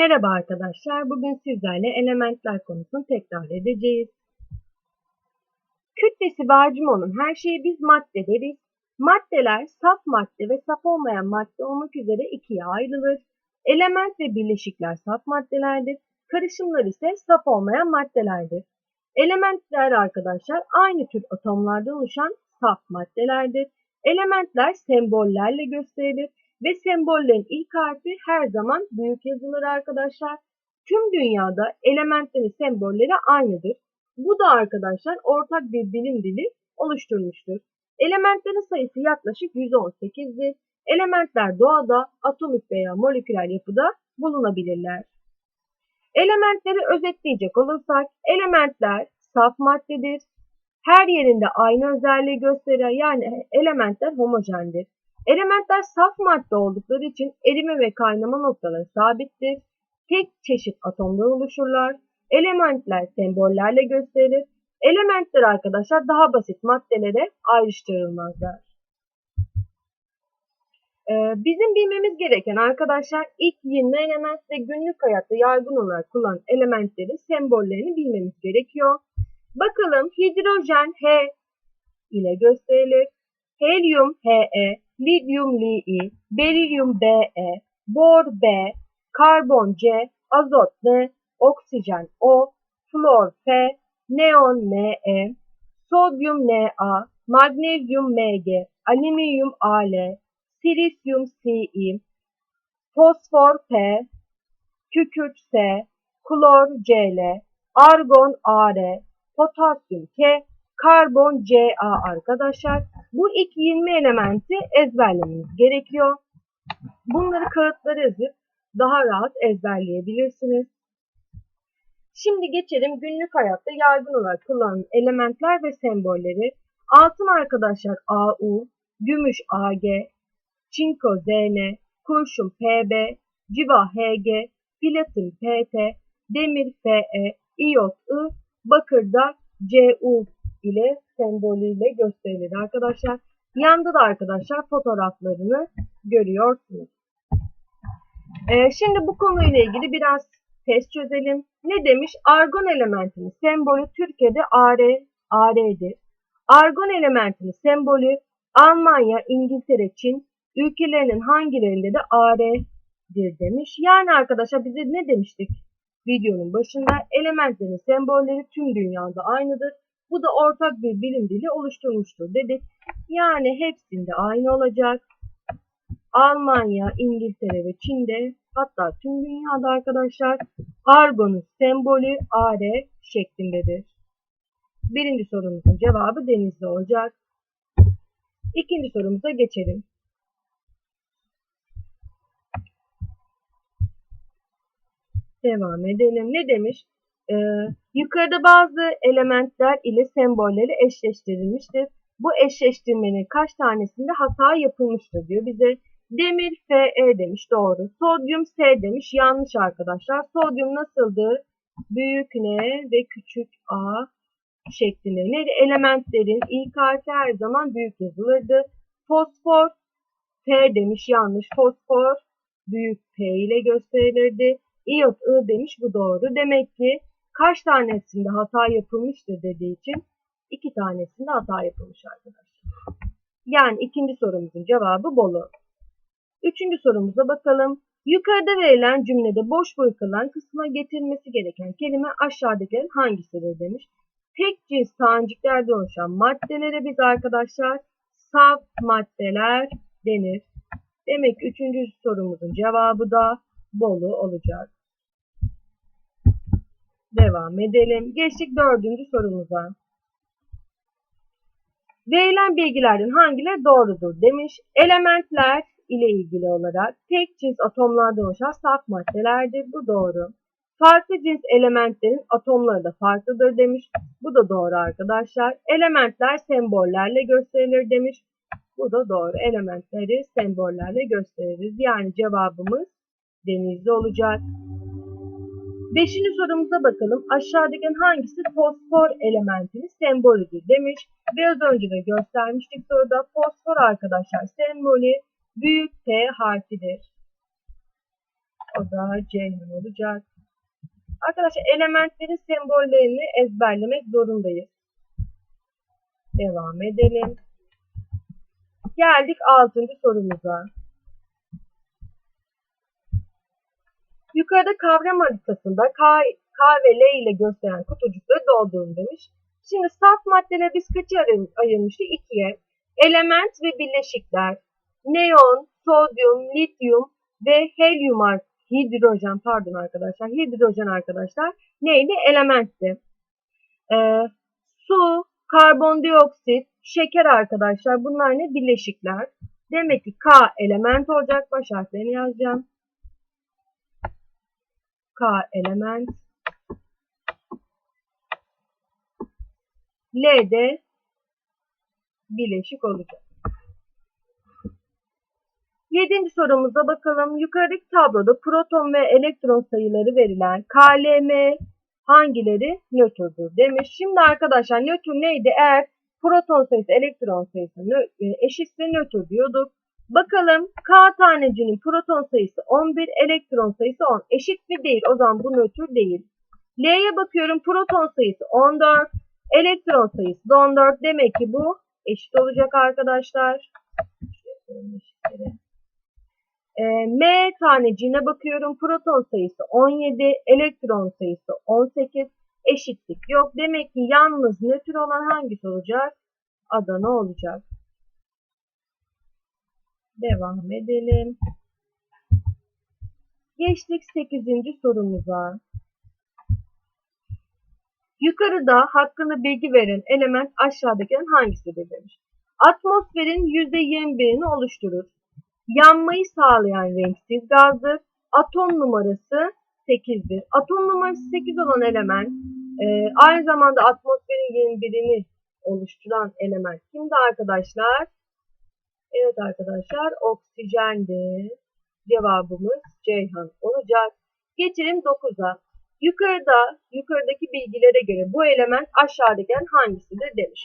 Merhaba arkadaşlar. Bugün sizlerle elementler konusunu tekrar edeceğiz. Kütlesi olan her şeyi biz madde deriz. Maddeler saf madde ve saf olmayan madde olmak üzere ikiye ayrılır. Element ve bileşikler saf maddelerdir. Karışımlar ise saf olmayan maddelerdir. Elementler arkadaşlar aynı tür atomlardan oluşan saf maddelerdir. Elementler sembollerle gösterilir ve sembollerin ilk harfi her zaman büyük yazılır arkadaşlar. Tüm dünyada elementlerin sembolleri aynıdır. Bu da arkadaşlar ortak bir bilim dili oluşturmuştur. Elementlerin sayısı yaklaşık 118'dir. Elementler doğada atomik veya moleküler yapıda bulunabilirler. Elementleri özetleyecek olursak elementler saf maddedir. Her yerinde aynı özelliği gösteren yani elementler homojendir. Elementler saf madde oldukları için erime ve kaynama noktaları sabittir. Tek çeşit atomdan oluşurlar. Elementler sembollerle gösterilir. Elementler arkadaşlar daha basit maddelere ayrıştırılmazlar. Ee, bizim bilmemiz gereken arkadaşlar ilk 20 element ve günlük hayatta yaygın olarak kullanılan elementlerin sembollerini bilmemiz gerekiyor. Bakalım hidrojen H ile gösterilir. Helyum He, lityum Li, berilyum Be, bor B, karbon C, azot N, oksijen O, flor F, neon Ne, sodyum Na, magnezyum Mg, alüminyum Al, silisyum Si, fosfor P, kükürt S, klor Cl, argon Ar, potasyum K, karbon Ca arkadaşlar. Bu ilk 20 elementi ezberlemeniz gerekiyor. Bunları kağıtlara yazıp daha rahat ezberleyebilirsiniz. Şimdi geçelim günlük hayatta yaygın olarak kullanılan elementler ve sembolleri. Altın arkadaşlar AU, gümüş AG, çinko ZN, kurşun PB, civa HG, platin PT, demir FE, iyot I, bakırda CU ile sembolüyle gösterilir arkadaşlar. Yanda da arkadaşlar fotoğraflarını görüyorsunuz. Ee, şimdi bu konuyla ilgili biraz test çözelim. Ne demiş? Argon elementinin sembolü Türkiye'de AR, AR'dir. Argon elementinin sembolü Almanya, İngiltere, Çin ülkelerinin hangilerinde de AR'dir demiş. Yani arkadaşlar bize ne demiştik videonun başında? Elementlerin sembolleri tüm dünyada aynıdır. Bu da ortak bir bilim dili oluşturmuştur dedik. Yani hepsinde aynı olacak. Almanya, İngiltere ve Çin'de hatta tüm dünyada arkadaşlar argonun sembolü AR şeklindedir. Birinci sorumuzun cevabı denizli olacak. İkinci sorumuza geçelim. Devam edelim. Ne demiş? Ee, yukarıda bazı elementler ile sembolleri eşleştirilmiştir. Bu eşleştirmenin kaç tanesinde hata yapılmıştır diyor bize. Demir Fe demiş doğru. Sodyum S demiş yanlış arkadaşlar. Sodyum nasıldı? Büyük N ve küçük A şeklinde. Neydi? Elementlerin ilk harfi her zaman büyük yazılırdı. Fosfor P demiş yanlış. Fosfor büyük P ile gösterilirdi. İyot I demiş bu doğru. Demek ki kaç tanesinde hata yapılmıştır dediği için iki tanesinde hata yapılmış arkadaşlar. Yani ikinci sorumuzun cevabı Bolu. Üçüncü sorumuza bakalım. Yukarıda verilen cümlede boş bırakılan kısma getirilmesi gereken kelime aşağıdakilerin hangisidir demiş. Tek cins taneciklerden oluşan maddelere biz arkadaşlar saf maddeler denir. Demek üçüncü sorumuzun cevabı da Bolu olacak. Devam edelim. Geçtik dördüncü sorumuza. Verilen bilgilerden hangileri doğrudur demiş. Elementler ile ilgili olarak tek cins atomlardan oluşan saf maddelerdir. Bu doğru. Farklı cins elementlerin atomları da farklıdır demiş. Bu da doğru arkadaşlar. Elementler sembollerle gösterilir demiş. Bu da doğru. Elementleri sembollerle gösteririz. Yani cevabımız denizli olacak. Beşinci sorumuza bakalım. Aşağıdaki hangisi fosfor elementinin sembolüdür demiş. Biraz önce de göstermiştik soruda. Fosfor arkadaşlar sembolü büyük T harfidir. O da Ceyhan olacak. Arkadaşlar elementlerin sembollerini ezberlemek zorundayız. Devam edelim. Geldik altıncı sorumuza. Yukarıda kavram haritasında K, K ve L ile gösteren kutucukları doldurun demiş. Şimdi saf maddeler biz kaça ayır- ayırmıştık? İkiye. Element ve bileşikler. Neon, sodyum, lityum ve helyum hidrojen pardon arkadaşlar. Hidrojen arkadaşlar neydi? Elementti. Ee, su, karbondioksit, şeker arkadaşlar. Bunlar ne? Bileşikler. Demek ki K element olacak. Baş harflerini yazacağım. K element. L de bileşik olacak. Yedinci sorumuza bakalım. Yukarıdaki tabloda proton ve elektron sayıları verilen KLM hangileri nötrdür demiş. Şimdi arkadaşlar nötr neydi? Eğer proton sayısı elektron sayısı e, eşitse nötr diyorduk. Bakalım K tanecinin proton sayısı 11, elektron sayısı 10. Eşit mi değil? O zaman bu nötr değil. L'ye bakıyorum proton sayısı 14, elektron sayısı da 14. Demek ki bu eşit olacak arkadaşlar. Ee, M taneciğine bakıyorum. Proton sayısı 17, elektron sayısı 18. Eşitlik yok. Demek ki yalnız nötr olan hangisi olacak? Adana olacak. Devam edelim. Geçtik 8. sorumuza. Yukarıda hakkında bilgi veren element aşağıdakilerin hangisidir demiş. Atmosferin %21'ini oluşturur. Yanmayı sağlayan renksiz gazdır. Atom numarası 8'dir. Atom numarası 8 olan element e, aynı zamanda atmosferin 21'ini oluşturan element kimdi arkadaşlar? Evet arkadaşlar oksijendir. Cevabımız Ceyhan olacak. Geçelim 9'a. Yukarıda, yukarıdaki bilgilere göre bu element aşağıdakilerin hangisidir demiş.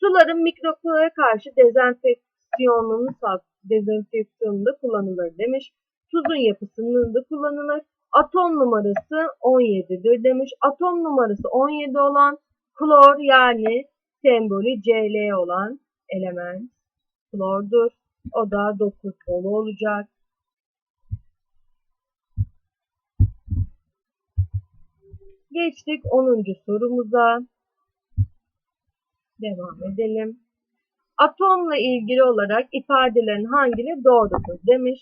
Suların mikroplara karşı dezenfeksiyonunu dezenfeksiyonunda kullanılır demiş. Tuzun yapısında kullanılır. Atom numarası 17'dir demiş. Atom numarası 17 olan klor yani sembolü Cl olan element klordur. O da 9 dolu olacak. Geçtik 10. sorumuza. Devam edelim. Atomla ilgili olarak ifadelerin hangileri doğrudur demiş.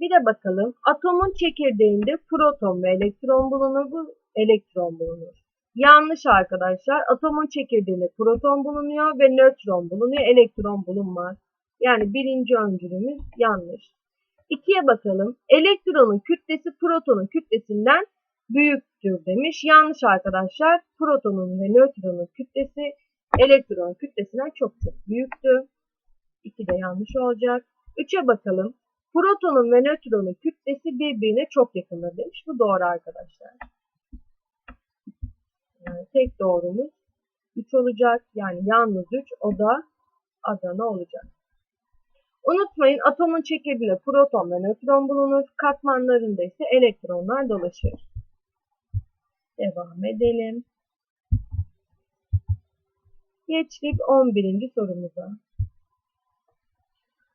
Bir de bakalım. Atomun çekirdeğinde proton ve elektron bulunur. Bu elektron bulunur. Yanlış arkadaşlar. Atomun çekirdeğinde proton bulunuyor ve nötron bulunuyor. Elektron bulunmaz. Yani birinci öncülümüz yanlış. İkiye bakalım. Elektronun kütlesi protonun kütlesinden büyüktür demiş. Yanlış arkadaşlar. Protonun ve nötronun kütlesi elektronun kütlesinden çok çok büyüktü. İki de yanlış olacak. Üçe bakalım. Protonun ve nötronun kütlesi birbirine çok yakındır demiş. Bu doğru arkadaşlar. Yani tek doğrumuz 3 olacak. Yani yalnız 3 o da Adana olacak. Unutmayın atomun çekirdeğinde proton ve nötron bulunur. Katmanlarında ise elektronlar dolaşır. Devam edelim. Geçtik 11. sorumuza.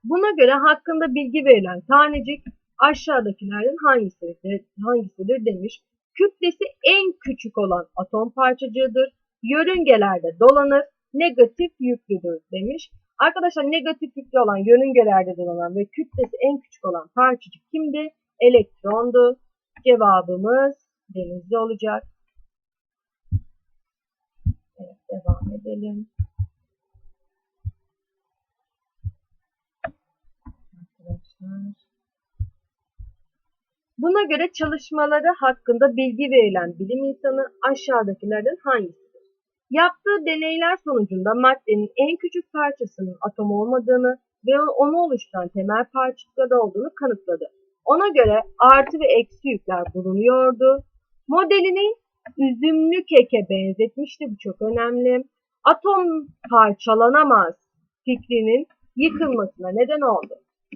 Buna göre hakkında bilgi verilen tanecik aşağıdakilerden hangisidir, hangisidir demiş. Kütlesi en küçük olan atom parçacığıdır. Yörüngelerde dolanır. Negatif yüklüdür demiş. Arkadaşlar negatif yüklü olan yörüngelerde dolanan ve kütlesi en küçük olan parçacık kimdi? Elektrondu. Cevabımız denizli olacak. Evet, devam edelim. Arkadaşlar. Buna göre çalışmaları hakkında bilgi verilen bilim insanı aşağıdakilerden hangisidir? Yaptığı deneyler sonucunda maddenin en küçük parçasının atom olmadığını ve onu oluşturan temel parçacıklar olduğunu kanıtladı. Ona göre artı ve eksi yükler bulunuyordu. Modelini üzümlü keke benzetmişti. Bu çok önemli. Atom parçalanamaz fikrinin yıkılmasına neden oldu.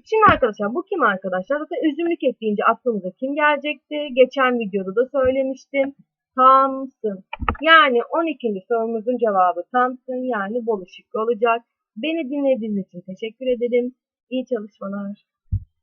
Şimdi arkadaşlar bu kim arkadaşlar? Zaten üzümlük et deyince aklımıza kim gelecekti? Geçen videoda da söylemiştim. Thompson. Yani 12. sorumuzun cevabı Thompson yani bol ışıklı olacak. Beni dinlediğiniz için teşekkür ederim. İyi çalışmalar.